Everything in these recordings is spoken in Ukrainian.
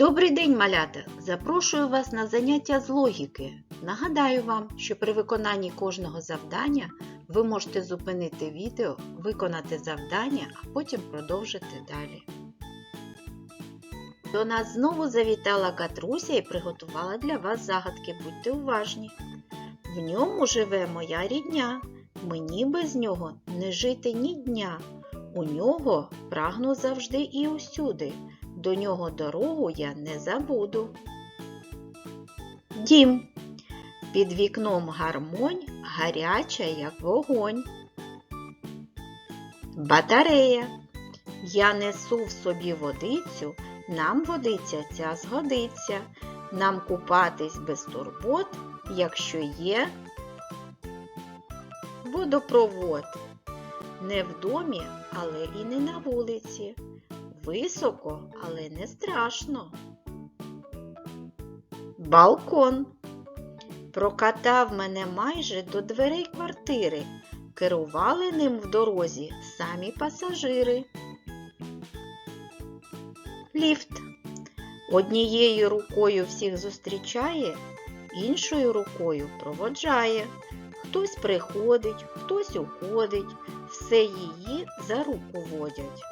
Добрий день, малята! Запрошую вас на заняття з логіки. Нагадаю вам, що при виконанні кожного завдання ви можете зупинити відео, виконати завдання, а потім продовжити далі. До нас знову завітала Катруся і приготувала для вас загадки. Будьте уважні. В ньому живе моя рідня. Мені без нього не жити ні дня. У нього прагну завжди і усюди. До нього дорогу я не забуду. Дім. Під вікном гармонь, гаряча, як вогонь. Батарея. Я несу в собі водицю, нам водиця ця згодиться. Нам купатись без турбот, якщо є водопровод. Не в домі, але і не на вулиці. Високо, але не страшно. Балкон. Прокатав мене майже до дверей квартири. Керували ним в дорозі самі пасажири. Ліфт. Однією рукою всіх зустрічає, іншою рукою проводжає. Хтось приходить, хтось уходить, все її за руку водять.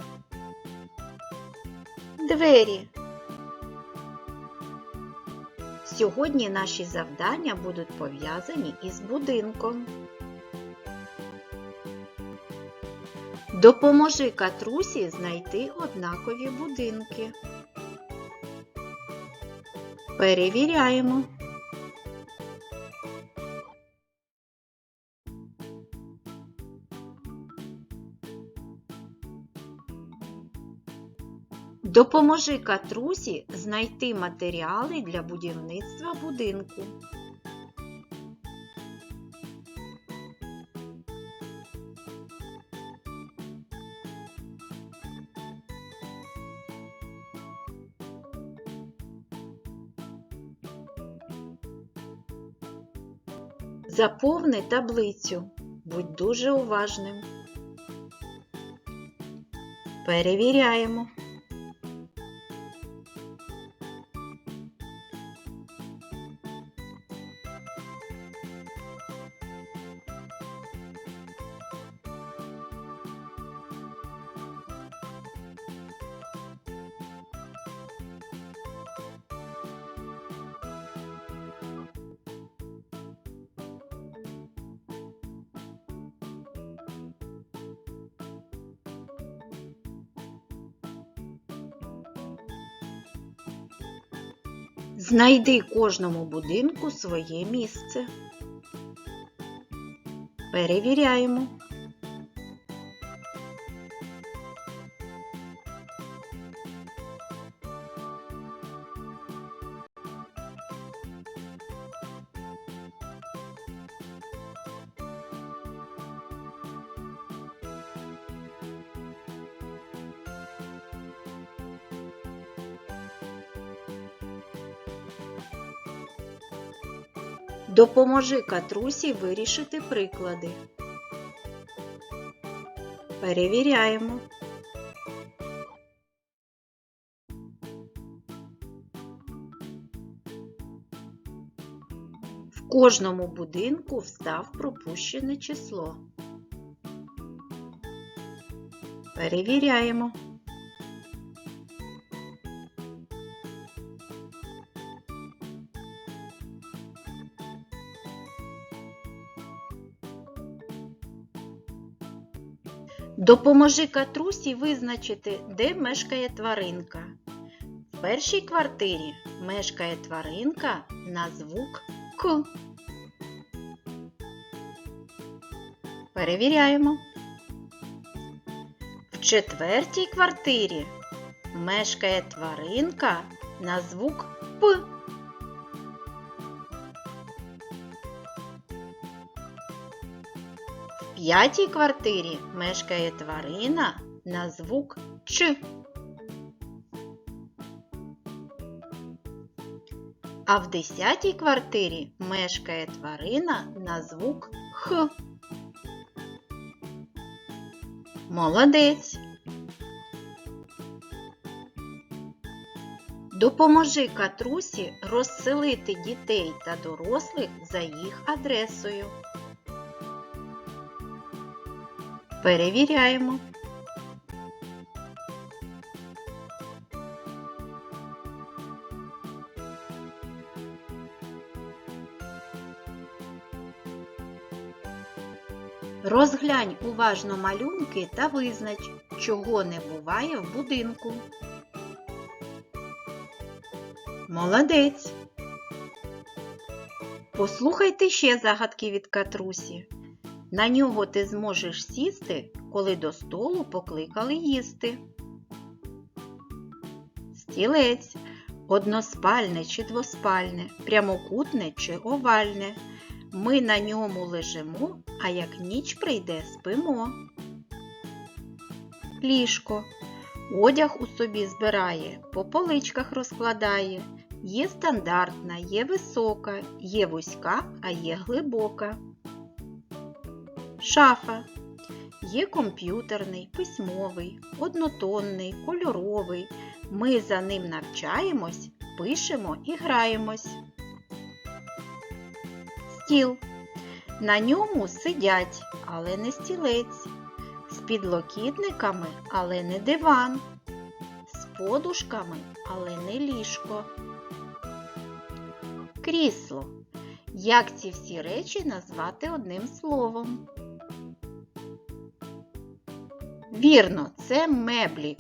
Двері. Сьогодні наші завдання будуть пов'язані із будинком. Допоможи Катрусі знайти однакові будинки. Перевіряємо. Допоможи Катрусі знайти матеріали для будівництва будинку. Заповни таблицю. Будь дуже уважним. Перевіряємо. Знайди кожному будинку своє місце. Перевіряємо. Допоможи Катрусі вирішити приклади. Перевіряємо. В кожному будинку встав пропущене число. Перевіряємо. Допоможи Катрусі визначити, де мешкає тваринка. В першій квартирі мешкає тваринка на звук К. Перевіряємо. В четвертій квартирі мешкає тваринка на звук П. п'ятій квартирі мешкає тварина на звук Ч. А в десятій квартирі мешкає тварина на звук Х. Молодець. Допоможи катрусі розселити дітей та дорослих за їх адресою. Перевіряємо. Розглянь уважно малюнки та визнач, чого не буває в будинку. Молодець. Послухайте ще загадки від Катрусі. На нього ти зможеш сісти, коли до столу покликали їсти. Стілець односпальне чи двоспальне, прямокутне чи овальне. Ми на ньому лежимо, а як ніч прийде, спимо. Ліжко. Одяг у собі збирає, по поличках розкладає. Є стандартна, є висока, є вузька, а є глибока. Шафа. Є комп'ютерний, письмовий, однотонний, кольоровий. Ми за ним навчаємось, пишемо і граємось. Стіл. На ньому сидять, але не стілець. З підлокітниками, але не диван. З подушками, але не ліжко. Крісло. Як ці всі речі назвати одним словом? Вірно, це меблі.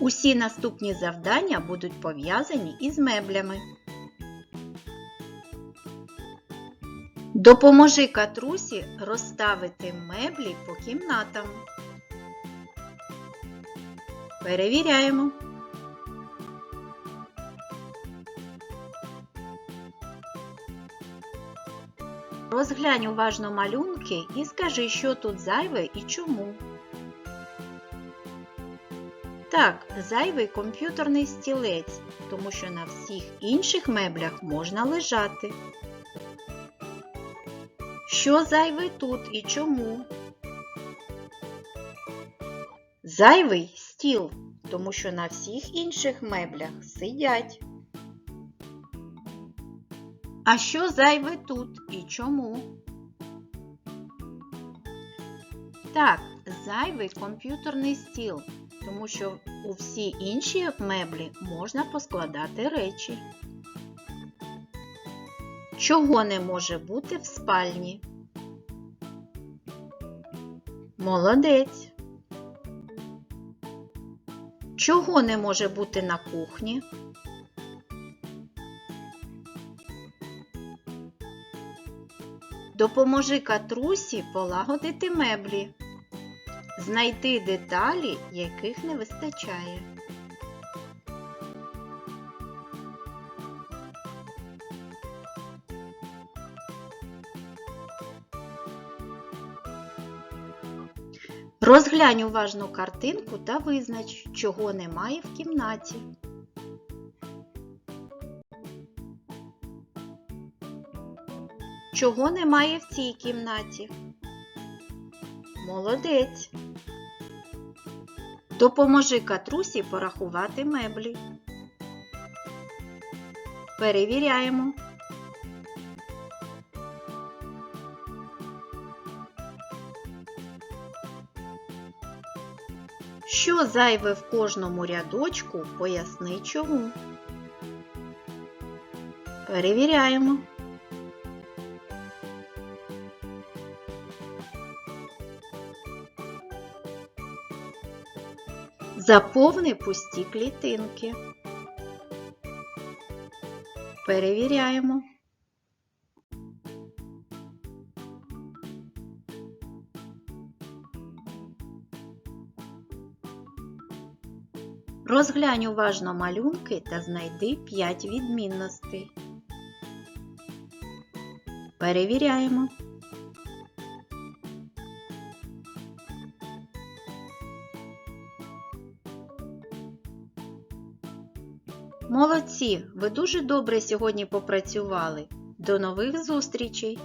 Усі наступні завдання будуть пов'язані із меблями. Допоможи катрусі розставити меблі по кімнатам. Перевіряємо. Розглянь уважно малюнки і скажи, що тут зайве і чому. Так, зайвий комп'ютерний стілець, тому що на всіх інших меблях можна лежати. Що зайве тут і чому? Зайвий стіл, тому що на всіх інших меблях сидять. А що зайве тут і чому? Так, зайвий комп'ютерний стіл, тому що у всі інші меблі можна поскладати речі. Чого не може бути в спальні? Молодець. Чого не може бути на кухні? Допоможи катрусі полагодити меблі, знайти деталі, яких не вистачає. Розглянь уважно картинку та визнач, чого немає в кімнаті. Чого немає в цій кімнаті? Молодець. Допоможи катрусі порахувати меблі. Перевіряємо. Що зайве в кожному рядочку, поясни чому. Перевіряємо. Заповни пусті клітинки. Перевіряємо. Розглянь уважно малюнки та знайди 5 відмінностей. Перевіряємо. Молодці! Ви дуже добре сьогодні попрацювали. До нових зустрічей!